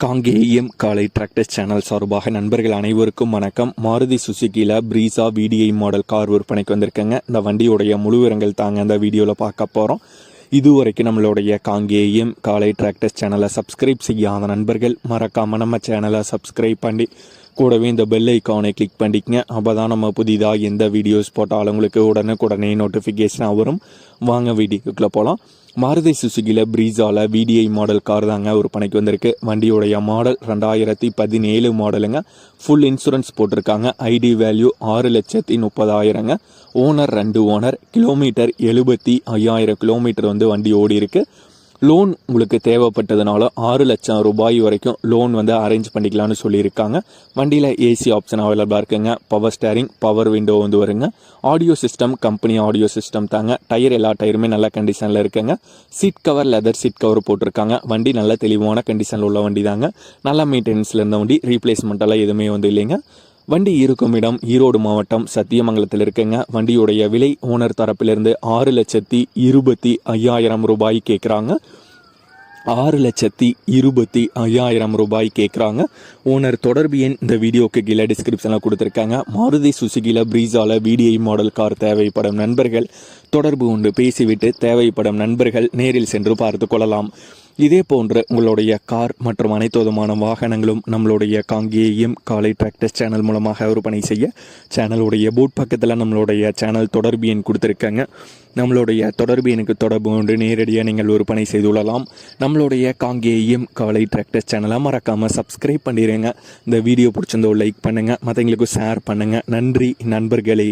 காங்கேயம் காலை tractors channel சார்பாக நண்பர்கள் அனைவருக்கும் வணக்கம். மாருதி சுசுகியில் பிரீசா விடிஐ மாடல் கார் விற்பனைக்கு வந்திருக்கேங்க. இந்த வண்டியுடைய முழு விவரங்கள் தாங்க இந்த வீடியோவில் பார்க்க போகிறோம் இதுவரைக்கும் நம்மளுடைய காங்கேயம் காலை டிராக்டர்ஸ் சேனலை சப்ஸ்கிரைப் செய்யாத நண்பர்கள் மறக்காமல் நம்ம சேனலை சப்ஸ்கிரைப் பண்ணி கூடவே இந்த பெல் ஐக்கானை கிளிக் பண்ணிக்கங்க. அப்போ தான் நம்ம புதிதாக எந்த வீடியோஸ் போட்டாலும் உங்களுக்கு உடனுக்குடனே நோட்டிஃபிகேஷனாக வரும். வாங்க வீடியோக்குள்ளே போகலாம் மாருதி சுசுகியில் ப்ரீஸாவில் விடிஐ மாடல் கார் தாங்க ஒரு வந்திருக்கு. வண்டியுடைய மாடல் ரெண்டாயிரத்தி பதினேழு மாடலுங்க ஃபுல் இன்சூரன்ஸ் போட்டிருக்காங்க. ஐடி வேல்யூ ஆறு லட்சத்தி முப்பதாயிரங்க. ஓனர் ரெண்டு ஓனர் கிலோமீட்டர் எழுபத்தி ஐயாயிரம் கிலோமீட்டர் வந்து வண்டி ஓடி இருக்குது லோன் உங்களுக்கு தேவைப்பட்டதுனால ஆறு லட்சம் ரூபாய் வரைக்கும் லோன் வந்து அரேஞ்ச் பண்ணிக்கலாம்னு சொல்லியிருக்காங்க. வண்டியில் ஏசி ஆப்ஷன் அவைலபிளாக இருக்குங்க. பவர் ஸ்டேரிங் பவர் விண்டோ வந்து வருங்க. Audio system company audio system தாங்க. டயர் எல்லா டயருமே நல்ல கண்டிஷனில் இருக்குங்க. Seat cover leather seat cover போட்டிருக்காங்க. வண்டி நல்ல தெளிவான கண்டிஷனில் உள்ள வண்டி தாங்க. நல்ல மெயின்டெனன்ஸில் இருந்த வண்டி ரீப்ளேஸ்மெண்ட்டெல்லாம் எதுவுமே வந்து இல்லைங்க. வண்டி இருக்கும் இடம் ஈரோடு மாவட்டம் சத்தியமங்கலத்தில் இருக்குங்க. வண்டியுடைய விலை ஓனர் தரப்பிலிருந்து ஆறு லட்சத்தி இருபத்தி ஐயாயிரம் ரூபாய் கேட்குறாங்க ஆறு லட்சத்தி இருபத்தி ஐயாயிரம் ரூபாய் கேட்குறாங்க ஓனர் தொடர்பு எண் இந்த வீடியோக்கு கீழே டிஸ்கிரிப்ஷனில் கொடுத்துருக்காங்க. மாருதி சுசுகியில் பிரீஸால விடிஐ மாடல் கார் தேவைப்படும் நண்பர்கள். தொடர்பு கொண்டு பேசிவிட்டு தேவைப்படும் நண்பர்கள் நேரில் சென்று பார்த்து கொள்ளலாம். இதே போன்று உங்களுடைய கார் மற்றும் அனைத்து விதமான வாகனங்களும் நம்மளுடைய காங்கேயம் காலை டிராக்டர்ஸ் சேனல் மூலமாக விற்பனை செய்ய சேனலுடைய போட் பக்கத்தில் நம்மளுடைய சேனல் தொடர்பு எண் கொடுத்துருக்காங்க. நம்மளுடைய தொடர்பு எனக்கு தொடர்பு கொண்டு நேரடியாக நீங்கள் விற்பனை செய்து கொள்ளலாம். நம்மளுடைய காங்கேயம் காலை டிராக்டர்ஸ் சேனலை மறக்காமல் சப்ஸ்கிரைப் பண்ணிடுங்க இந்த வீடியோ பிடிச்சிருந்தோ லைக் பண்ணுங்கள் மற்றவங்களுக்கு ஷேர் பண்ணுங்கள் நன்றி நண்பர்களே.